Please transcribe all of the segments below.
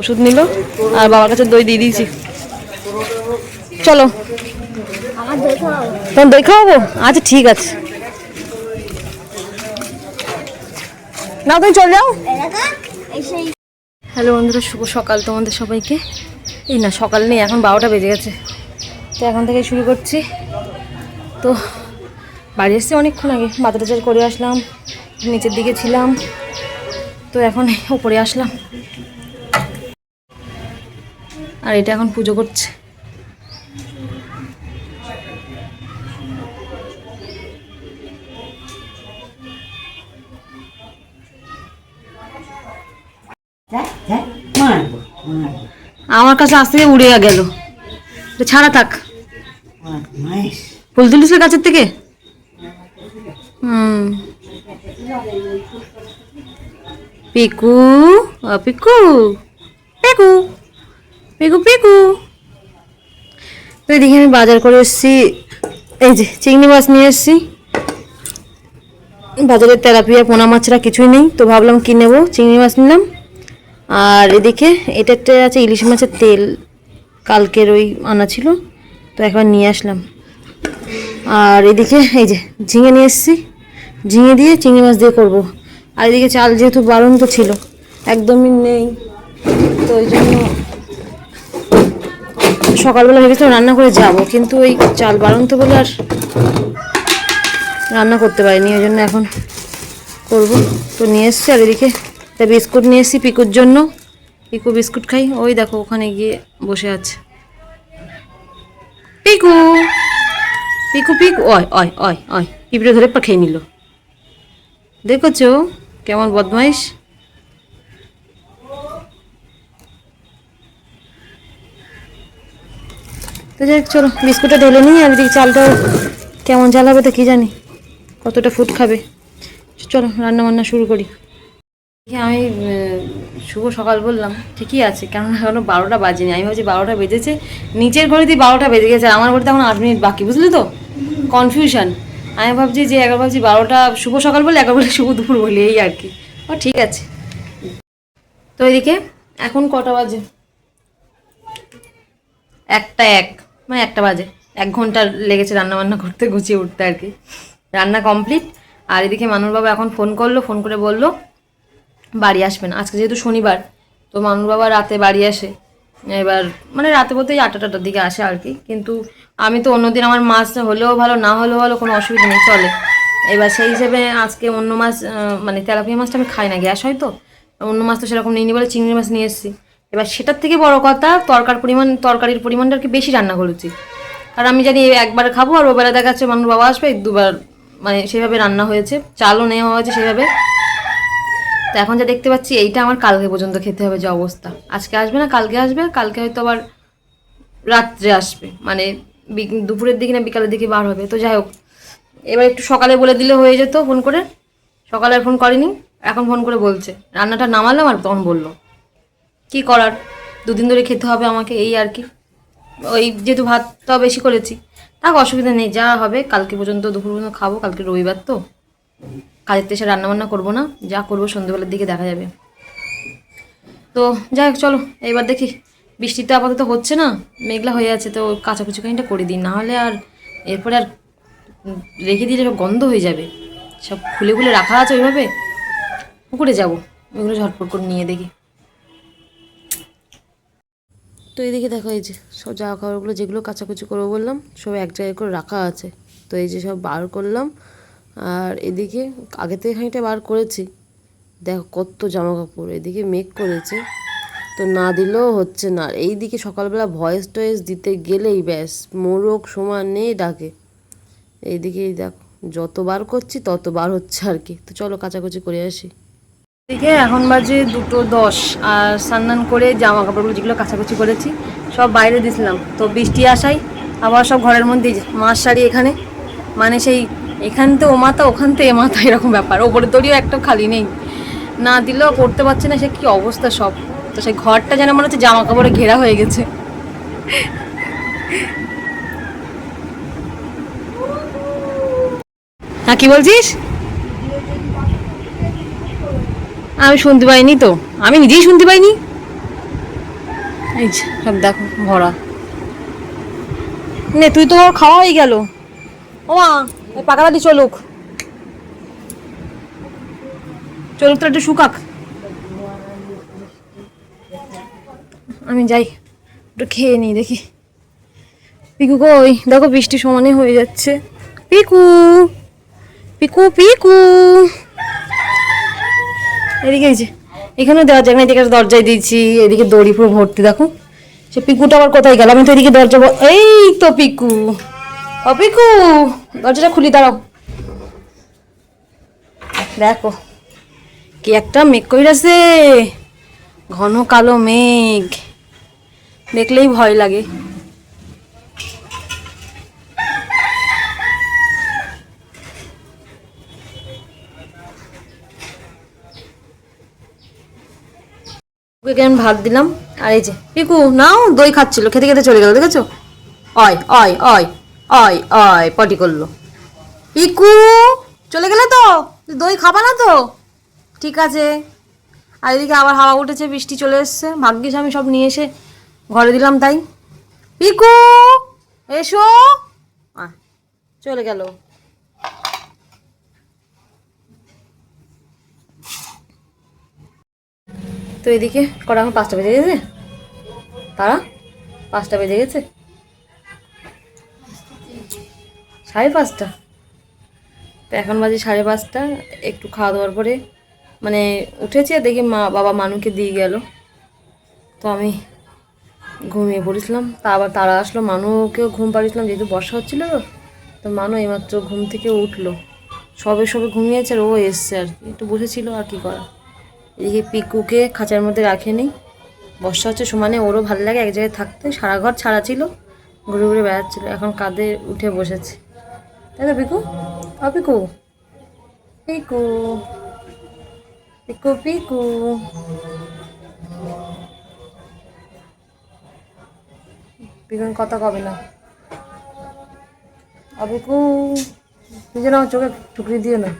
ওষুধ নিল, আর বাবার কাছে দই দিয়ে দিয়েছি। চলো। তোমার দই খাওয়াবো? আচ্ছা ঠিক আছে। না তুমি চলে যাও। হ্যালো বন্ধুরা, শুভ সকাল তোমাদের সবাইকে। এই না, সকাল নেই, এখন বারোটা বেজে গেছে। তো এখন থেকে শুরু করছি। তো বাড়ি এসেছি অনেকক্ষণ আগে। বাজার টাজার করে আসলাম, নিচের দিকে ছিলাম। তো এখন উপরে আসলাম। আর এটা এখন পুজো করছে। আমার কাছে আসতে উড়ে গেল। ছাড়া থাক। ফুল তুলিস গাছের থেকে? হুম। পিকু পিকু পিকু। পিকু পিকু তো এদিকে আমি বাজার করে এসেছি। এই যে চিংড়ি মাছ নিয়ে এসেছি। বাজারের তেলাপিয়া, পোনা মাছরা কিছুই নেই, তো ভাবলাম কি নেব? চিংড়ি মাছ নিলাম। আর এদিকে এটা একটা আছে ইলিশ মাছের তেল। কালকের ওই আনা ছিল, তো একবার নিয়ে আসলাম। আর এদিকে এই যে ঝিঙে নিয়ে এসেছি। ঝিঙে দিয়ে চিংড়ি মাছ দিয়ে করব। আর এদিকে চাল যেহেতু বারণ তো ছিল, একদমই নেই। তো ওই জন্য সকালবেলা ভেবেছিলাম রান্না করে যাব, কিন্তু ওই চাল বারণ তো বলে আর রান্না করতে পারিনি, ওই জন্য এখন করব। তো নিয়ে এসছি আর এদিকে একটা বিস্কুট নিয়ে এসেছি পিকুর জন্য। পিকু বিস্কুট খাই। ওই দেখো, ওখানে গিয়ে বসে আছে। পিকু! পিকু পিকু! অয় অয় অয় অয় পিঁপড়ে ধরে পা খেয়ে নিল। দেখেছ? কেমন বদমাইশ? তো যাই চলো, বিস্কুটটা ঢেলে নিই, আর এদিকে চালটা কেমন চাল হবে তো কী জানি, কতটা ফুট খাবে। চলো রান্না বান্না শুরু করি। আমি শুভ সকাল বললাম, ঠিকই আছে, কেননা এখনও বারোটা বাজেনি, আমি ভাবছি বারোটা বেজেছে, নিচের ঘড়িতে বারোটা বেজে গেছে আমার ঘড়িতে এখন আট মিনিট বাকি, বুঝলি তো? কনফিউশন আমি ভাবছি যে একবার ভাবছি বারোটা, শুভ সকাল বলে একবার বলে শুভ দুপুর বলি, এই আর কি। ও, ঠিক আছে। তো এদিকে, এখন কটা বাজে? একটা এক। মানে একটা বাজে। এক ঘণ্টা লেগেছে রান্না বান্না করতে, গুছিয়ে উঠতে আর কি। রান্না কমপ্লিট আর এদিকে বাবা এখন ফোন করল ফোন করে বলল, বাড়ি আসবেন আজকে যেহেতু শনিবার, তো বাবা রাতে বাড়ি আসে। এবার মানে রাতে বলতে এই আটটা টাটার দিকে আসে আর কি। কিন্তু আমি তো অন্যদিন আমার মাছ হলেও ভালো, না হলেও ভালো কোনো অসুবিধা নেই, চলে। এবার সেই হিসেবে আজকে অন্য মাছ মানে তেলাপিয়া মাছটা আমি খাই না, গ্যাস হয় তো। অন্য মাছ তো সেরকম নিইনি বলে চিংড়ি মাছ নিয়ে এসেছি। এবার সেটার থেকে বড় কথা, তরকার পরিমাণ, তরকারির পরিমাণটা আর কি বেশি রান্না করেছি। আর আমি জানি একবার খাব আর ওবেলা দেখা যাচ্ছে মানুষ বাবা আসবে দুবার মানে সেভাবে রান্না হয়েছে, চালও নেওয়া হয়েছে সেভাবে। তো এখন যা দেখতে পাচ্ছি, এইটা আমার কালকে পর্যন্ত খেতে হবে যে অবস্থা। আজকে আসবে না, কালকে আসবে, কালকে হয়তো আবার রাত্রে আসবে মানে দুপুরের দিকে না বিকালের দিকে বার হবে। তো যাই হোক, এবার একটু সকালে বলে দিলে হয়ে যেত ফোন করে। সকালে ফোন করেনি, এখন ফোন করে বলছে। রান্নাটা নামালাম আর তখন বলল। কি করার? দুদিন ধরে খেতে হবে আমাকে, এই আর কি। ওই যেহেতু ভাতটা বেশি করেছি, তাক অসুবিধা নেই, যা হবে, কালকে পর্যন্ত দুপুর পর্যন্ত খাব, কালকে রবিবার তো। কাজের তো এসে রান্নাবান্না করব না, যা করব সন্ধ্যেবেলার দিকে দেখা যাবে। তো যাই হোক, চলো এবার দেখি। বৃষ্টিটা আপাতত হচ্ছে না, মেঘলা হয়ে আছে, তো কাঁচা কাঁচাকুচি কাহিনিটা করে দিন নাহলে আর এরপরে আর রেখে দিলে সব গন্ধ হয়ে যাবে। সব খুলে খুলে রাখা আছে ওইভাবে। পুকুরে যাব, ওইগুলো ঝটপট করে নিয়ে দেখি। তো এদিকে দেখো, এই যে সব জামা কাপড়গুলো যেগুলো কাচাকুচি করব বললাম, সব এক জায়গায় করে রাখা আছে। তো এই যে সব বার করলাম, আর এদিকে আগে থেকে খানিকটা বার করেছি। দেখো কত জামা কাপড় এদিকে মেঘ করেছে। তো না দিলেও হচ্ছে না। আর এইদিকে সকালবেলা ভয়েস টয়েস দিতে গেলেই ব্যাস, মোরগ সমান নেই ডাকে। এইদিকে এই দেখো, যত বার করছি তত বার হচ্ছে আর কি। তো চলো কাচাকুচি করে আসি। এদিকে এখন বাজে দুটো দশ, আর স্নান করে জামা কাপড়গুলো যেগুলো কাচাকুচি করেছি, সব বাইরে দিছিলাম তো বৃষ্টি আসাই আবার সব ঘরের মধ্যেই মাছ শাড়ি এখানে। মানে সেই এখান তো ও ওখান তো এ এরকম ব্যাপার। ওপরে তরিও একটা খালি নেই। না দিলেও করতে পারছে না, সে কি অবস্থা সব। তো সেই ঘরটা যেন মনে হচ্ছে জামা কাপড়ে ঘেরা হয়ে গেছে। হ্যাঁ কি বলছিস? আমি শুনতে পাইনি তো। আমি নিজেই শুনতে পাইনি। এই সব দেখো, ভরা। নে, তুই তো খাওয়া হয়ে গেল। ও মা ওই পাকাটা দি চলুক। চলুক তো একটু শুকাক। আমি যাই, একটু খেয়ে নিই, দেখি। পিকু কই? দেখো বৃষ্টি সমানে হয়ে যাচ্ছে। পিকু পিকু পিকু। এদিকে এই যে, এখানেও দেওয়া যাক না, এদিকে দরজায় দিয়েছি, এদিকে দড়ি পুরো ভর্তি, দেখো। সে পিকুটা আবার কোথায় গেল? আমি তো এদিকে দরজা এই তো পিকু। ও পিকু, দরজাটা খুলি, দাঁড়াও। দেখো, কি একটা মেঘ কইরাছে। ঘন কালো মেঘ। দেখলেই ভয় লাগে। ওকে আমি ভাত দিলাম। আর এই যে, পিকু, নাও, দই খাচ্ছিল, খেতে খেতে চলে গেল, দেখেছ? অয় অয় অয় অয় অয়, পটি করল। পিকু, চলে গেলে তো? দই খাবা না তো? ঠিক আছে। আর এদিকে আবার হাওয়া উঠেছে, বৃষ্টি চলে এসছে। ভাগ্যিস আমি সব নিয়ে এসে ঘরে দিলাম তাই। পিকু, এসো। চলে গেল। তো এদিকে কটা এখন পাঁচটা বেজে গেছে? তারা পাঁচটা বেজে গেছে? সাড়ে পাঁচটা? তো এখন বাজে সাড়ে পাঁচটা, একটু খাওয়া দাওয়ার পরে মানে উঠেছি আর দেখি মা, বাবা মানুকে দিয়ে গেল। তো আমি ঘুমিয়ে পড়েছিলাম, তা আবার তারা আসলো, মানুকেও ঘুম পাড়িয়েছিলাম, যেহেতু বর্ষা হচ্ছিল তো মানু এইমাত্র ঘুম থেকে উঠল। সবে সবে ঘুমিয়েছে আর ও এসছে আর কি, একটু বসেছিল আর কি করা। এদিকে পিকুকে খাঁচার মধ্যে রাখেনি বর্ষা হচ্ছে সমানে ওরও ভালো লাগে এক জায়গায় থাকতে। সারা ঘর ছাড়া ছিল, ঘুরে ঘুরে বেড়াচ্ছিল, এখন কাঁধে উঠে বসেছে। তাই তো পিকু? আ পিকু? পিকু? পিকু পিকু? পিকুন কথা কবে না? আ পিকু নিজে চোখে টুকরি দিও না।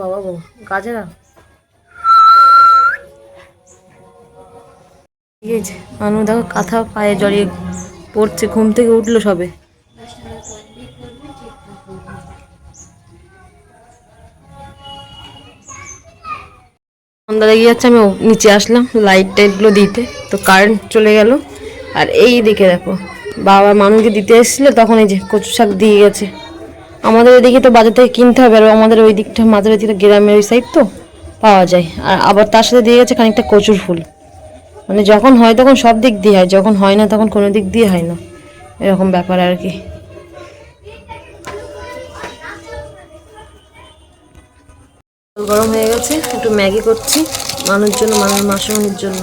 বাবা গো গিয়েছে মানুষ দেখো কাঁথা পায়ে জড়িয়ে পড়ছে, ঘুম থেকে উঠল সবে। সন্ধ্যা লেগে যাচ্ছে, আমি নিচে আসলাম লাইট টাইটগুলো দিতে। তো কারেন্ট চলে গেল। আর এই দিকে দেখো, বাবা মানুষকে দিতে এসেছিল, তখন এই যে কচু শাক দিয়ে গেছে। আমাদের এদিকে তো বাজার থেকে কিনতে হবে, আর আমাদের ওই দিকটা মাঝের দিকটা গ্রামের ওই সাইড তো পাওয়া যায়। আর আবার তার সাথে দিয়ে গেছে খানিকটা কচুর ফুল। মানে যখন হয় তখন সব দিক দিয়ে হয়, যখন হয় না তখন কোনো দিক দিয়ে হয় না। এরকম ব্যাপার আর কি। গরম হয়ে গেছে, একটু ম্যাগি করছি মানুষ জন্য মানুষ মাসুমনির জন্য।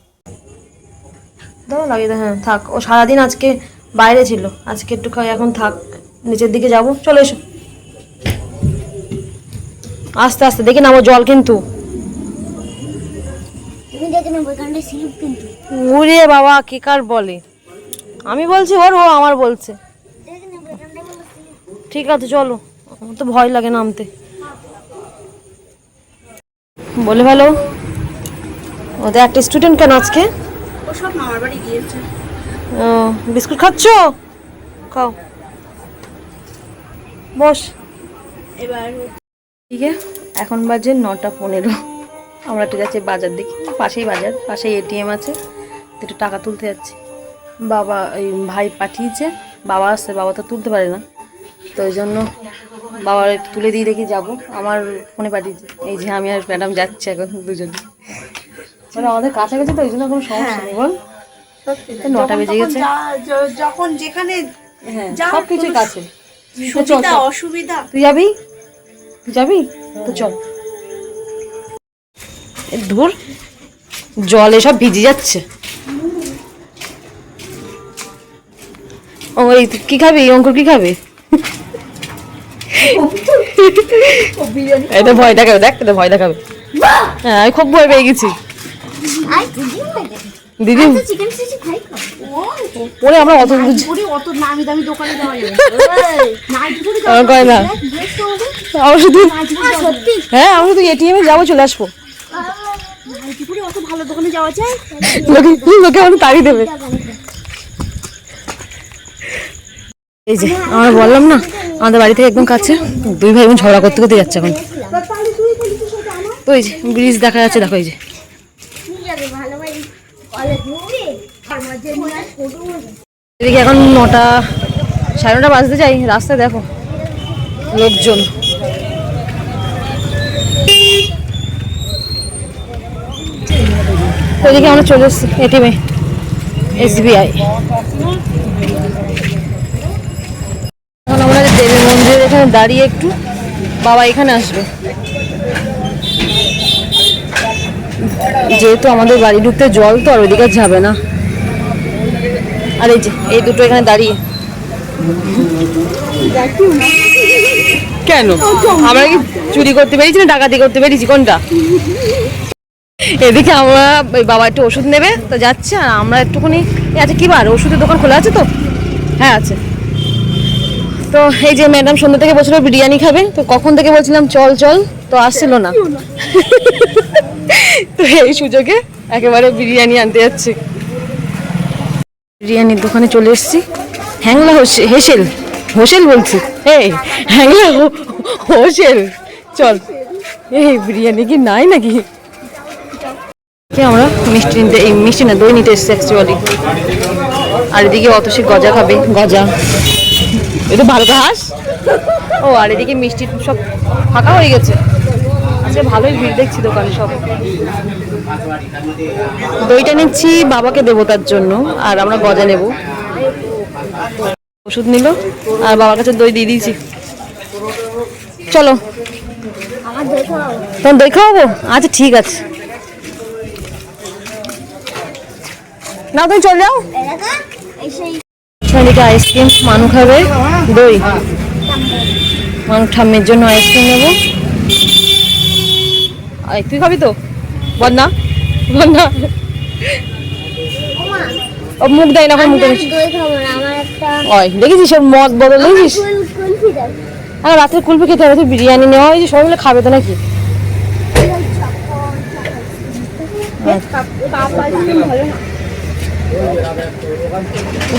দাও লাগিয়ে দাও হ্যাঁ থাক। ও সারাদিন আজকে বাইরে ছিল। আজকে একটু খাই এখন থাক নিচের দিকে যাব। চলে এসো। আস্তে আস্তে দেখে নামো জল কিন্তু। উড়ে বাবা কে কার বলে? আমি বলছি ওর ও আমার বলছে। ঠিক আছে চলো। আমার তো ভয় লাগে নামতে। বলে ভালো ওদের একটা স্টুডেন্ট কেন আজকে? ও সব মামার বাড়ি গিয়েছে। ও বিস্কুট খাচ্ছ? খাও। বস। এবার ঠিক আছে এখন বাজে নটা পনেরো। আমরা একটু যাচ্ছি বাজার দিকে পাশেই বাজার পাশেই এটিএম আছে। একটু টাকা তুলতে যাচ্ছি। বাবা এই ভাই পাঠিয়েছে। বাবা আসছে বাবা তো তুলতে পারে না। তো ওই জন্য বাবার একটু তুলে দিয়ে দেখি যাব। আমার ফোনে পাঠিয়েছে। এই যে আমি আর ম্যাডাম যাচ্ছি এখন দুজনে। মানে আমাদের কাছাকাছি তো ওই জন্য কোনো সমস্যা নেই বল। নটা বেজে গেছে। যখন যেখানে হ্যাঁ সব কোনো কাছে। সুবিধা অসুবিধা। তুই যাবি? তুই যাবি? তো চল। ধুর জলে সব ভিজে যাচ্ছে। ও এই কি খাবি? অঙ্কুর কি খাবে? এটা ভয় দেখাবে দেখ এটা ভয় দেখাবে। হ্যাঁ আমি খুব ভয় পেয়ে গেছি। দিদি। চিকেন খাই ওরে আমরা অত বুঝি পুরি অত নামি দামি দোকানে যাওয়া যাবে নাইট আমার কয় না। আমরা শুধু হ্যাঁ আমরা শুধু এটিএম এ যাব চলে আসব। নাইট অত ভালো দোকানে যাওয়া যায়? লোকে তাড়ি দেবে। এই যে আমরা বললাম না আমাদের বাড়ি থেকে একদম কাছে দুই ভাই বোন ঝগড়া করতে করতে যাচ্ছে এখন। তো এই যে ব্রিজ দেখা যাচ্ছে দেখো এই যে যাবে ভালো ভাই কলেজ ঘুরবে আর মজা নিয়ে আর ফটো এদিকে এখন নটা, সাড়ে নটা বাজতে যাই রাস্তায় দেখো, লোকজন। এদিকে আমরা চলে এসেছি এটিএমে এসবিআই এখন আমরা দেবী মন্দিরের এখানে দাঁড়িয়ে একটু বাবা এখানে আসবে। যেহেতু আমাদের বাড়ি ঢুকতে জল তো আর ওইদিকে যাবে না। আর এই যে এই দুটো এখানে দাঁড়িয়ে। কেন? আমরা কি চুরি করতে পেরেছি না ডাকাতি করতে পেরেছি? কোনটা? এদিকে আমরা বাবা একটু ওষুধ নেবে তো যাচ্ছে আর আমরা একটুখানি আচ্ছা কি বার ওষুধের দোকান খোলা আছে তো? হ্যাঁ আছে। তো এই যে ম্যাডাম সন্ধ্যা থেকে বলছিল বিরিয়ানি খাবে তো কখন থেকে বলছিলাম চল চল তো আসছিল না। তো এই সুযোগে একেবারে বিরিয়ানি আনতে যাচ্ছি। বিরিয়ানির দোকানে চলে এসেছি। হ্যাংলা হোসে- হেসেল। হোসেল বলছি। এই, হ্যাংলা হোসেল। চল। এই, বিরিয়ানি কি নাই নাকি? আমরা মিষ্টি নিতে এই মিষ্টি না, দই নিতে এসেছি অ্যাকচুয়ালি আর এদিকে অত সে গজা খাবে। গজা। এটা ভালো হাস। ও, আর এদিকে মিষ্টি সব ফাঁকা হয়ে গেছে। আজকে ভালোই ভিড় দেখছি দোকানে সব। দইটা নিচ্ছি, বাবাকে দেবো তার জন্য, আর আমরা গজা নেব। ওষুধ নিল, আর বাবার কাছে দই দিয়ে দিয়েছি। চলো। তোমার দই খাওয়াবো? আচ্ছা ঠিক আছে। না তুমি চলে যাও। এদিকে আইসক্রিম মানু খাবে দই। মানু ঠাম্মির জন্য আইসক্রিম নেব। তুই খাবি তো? বল না বল না ও মুখ দেয় না মুখ দেয় ওই দেখেছিস সব মদ বদল দেখেছিস? দাও আর রাত্রে কুলপি খেতে হবে বিরিয়ানি নেওয়া হয়েছে সবাই মিলে খাবে তো নাকি? না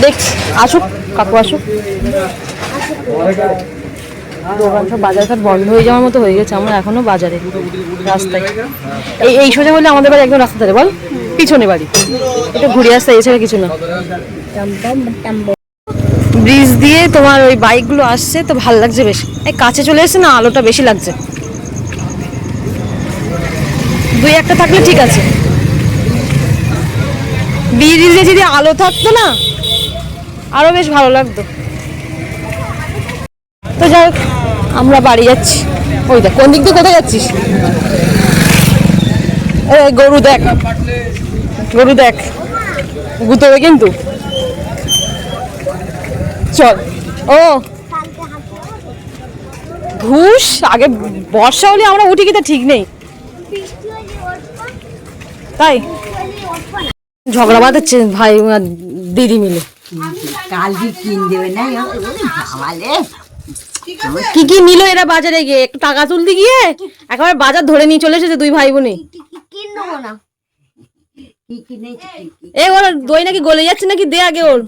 দেখছি আসুক কাকু আসুক। দোকান সব বাজার ঘাট বন্ধ হয়ে যাওয়ার মতো হয়ে গেছে, আমরা এখনও বাজারে, রাস্তায়। এই এই সোজা বললে আমাদের বাড়ি একদম রাস্তা ধারে, বল? পিছনে বাড়ি। একটু ঘুরে আসতে এছাড়া কিছু না। ব্রিজ দিয়ে তোমার ওই বাইকগুলো আসছে, তো ভালো লাগছে বেশ। এই কাছে চলে এসেছে না আলোটা বেশি লাগছে। দুই একটা থাকলে ঠিক আছে। ব্রিজে যদি আলো থাকতো না, আরও বেশ ভালো লাগতো। তো যাই হোক আমরা বাড়ি যাচ্ছি। ওই দেখ, কোন দিক দিয়ে কোথায় যাচ্ছিস? এ, গরু দেখ। গরু দেখ। গুতোবে কিন্তু। চল। ও। ঘুষ আগে বর্ষা হলে আমরা উঠি কি তা ঠিক নেই। তাই? ঝগড়া বাঁধাচ্ছে ভাই দিদি মিলে। কালকে কিন দেবে না কি কি নিল এরা বাজারে গিয়ে? একটু টাকা তুলতে গিয়ে একেবারে বাজার ধরে নিয়ে চলে এসেছে দুই ভাই বোনে কিন না? কি কিনেছি কি এ ওর দই নাকি গলে যাচ্ছে নাকি? দে আগে ওর।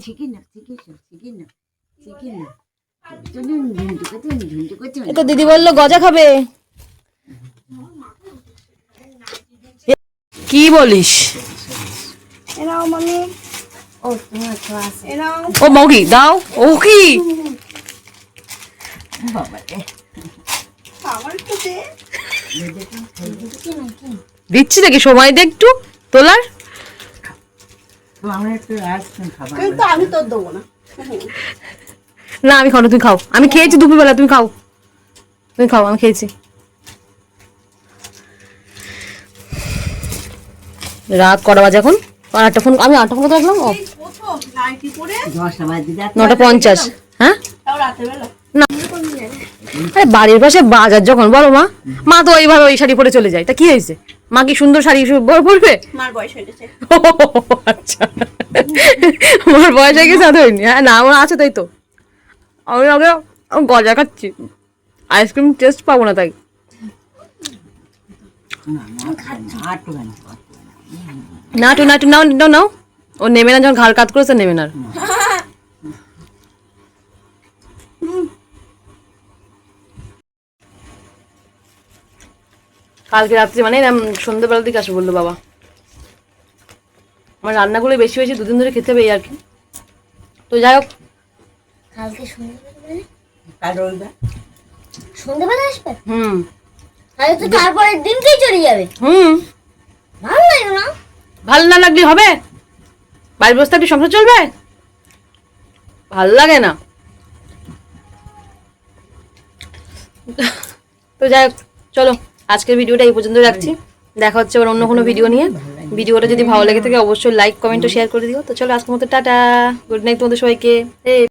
তো দিদি বলল গজা খাবে। কি বলিস? ও মগি দাও। ও কি বাবা রে আমার একটু দে দিচ্ছি দেখি সময় দে একটু। তোলার? তো আমরা একটু আইসক্রিম খাব কিন্তু আমি তোর দেবো না। না আমি খাও না তুমি খাও। আমি খেয়েছি দুপুরবেলা তুমি খাও। তুমি খাও আমি খেয়েছি। রাত কটা বাজে এখন? আর আটটা ফোন আমি আটটা ফোন রাখলাম? ও। প্রথম নাইটি পরে। দশটা বাজে। যাচ্ছে নটা পঞ্চাশ। হ্যাঁ? আরে বাড়ির পাশে বাজার যখন বলো মা। মা তো ওইভাবে ওই শাড়ি পরে চলে যায়। তা কি হয়েছে? মা কি সুন্দর শাড়ি পরবে? মার বয়স হয়ে গেছে। আচ্ছা। আমার বয়স হয়ে গেছে হ্যাঁ না আমার আছে তাই তো। আমি আগে গজা খাচ্ছি। আইসক্রিম টেস্ট পাবো না তাই। আটটু গান না টু না টু নাও নাও নাও। ও নেবে না যখন ঘাড় কাত করেছে নেবে না আর। কালকে রাত্রে মানে এরম সন্ধ্যেবেলার দিকে আসবে বলল বাবা। আমার রান্নাগুলো বেশি বেশি দুদিন ধরে খেতে হবে আর কি। তো যাই হোক। কালকে সন্ধ্যেবেলা কাল রবিবার। সন্ধ্যেবেলা আসবে? হুম। তাহলে তো তারপরের দিনকেই চলে যাবে। হুম। ভালো লাগে না? ভালো না লাগলে হবে? বাড়ির বসে থাকলে সংসার চলবে? ভালো লাগে না। তো যাই হোক চলো। আজকের ভিডিওটা এই পর্যন্ত রাখছি। দেখা হচ্ছে আবার অন্য কোনো ভিডিও নিয়ে। ভিডিওটা যদি ভালো লেগে থাকে, অবশ্যই লাইক কমেন্ট ও শেয়ার করে দিও। তো চলো আজকের মতো টাটা। গুড নাইট তোমাদের সবাইকে।